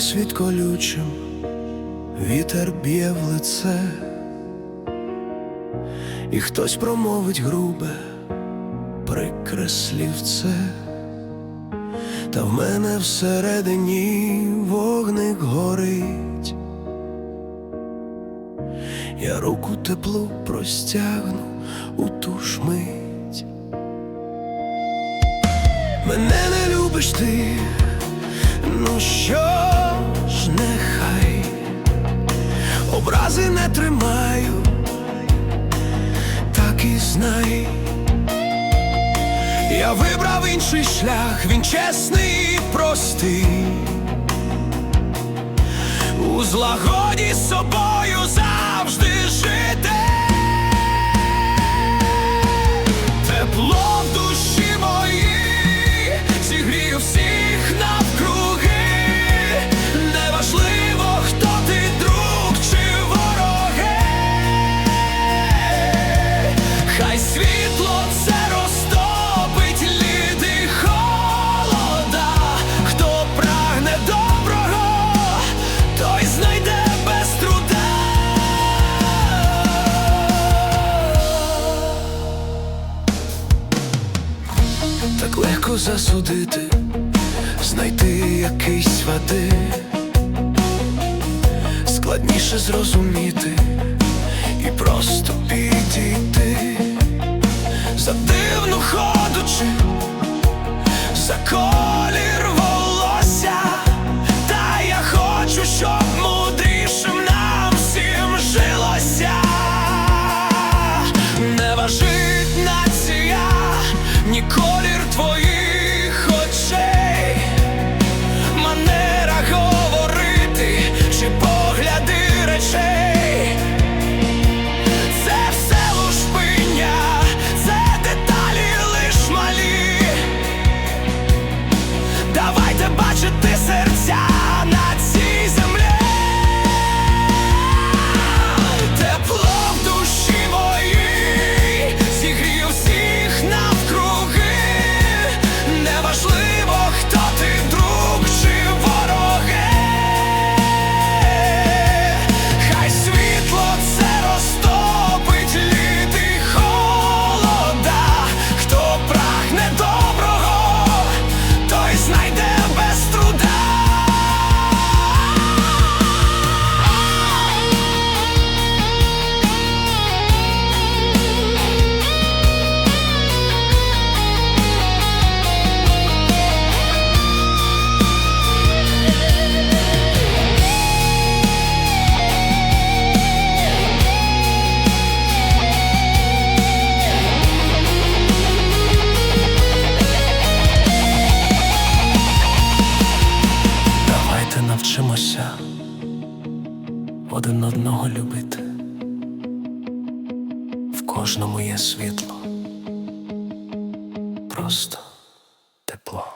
Від колючим вітер б'є в лице, і хтось промовить грубе, прикре слівце, та в мене всередині вогник горить. Я руку теплу простягну у ту ж мить. Мене не любиш ти, ну що образи не тримаю, так і знай. Я вибрав інший шлях, він чесний і простий. У злагоді з собою завжди засудити, знайти якийсь води, складніше зрозуміти і просто підійти, за дивну ходучи, за колір волосся, та я хочу, щоб мудрішим нам всім жилося. Не важить один одного любити. В кожному є світло, просто тепло.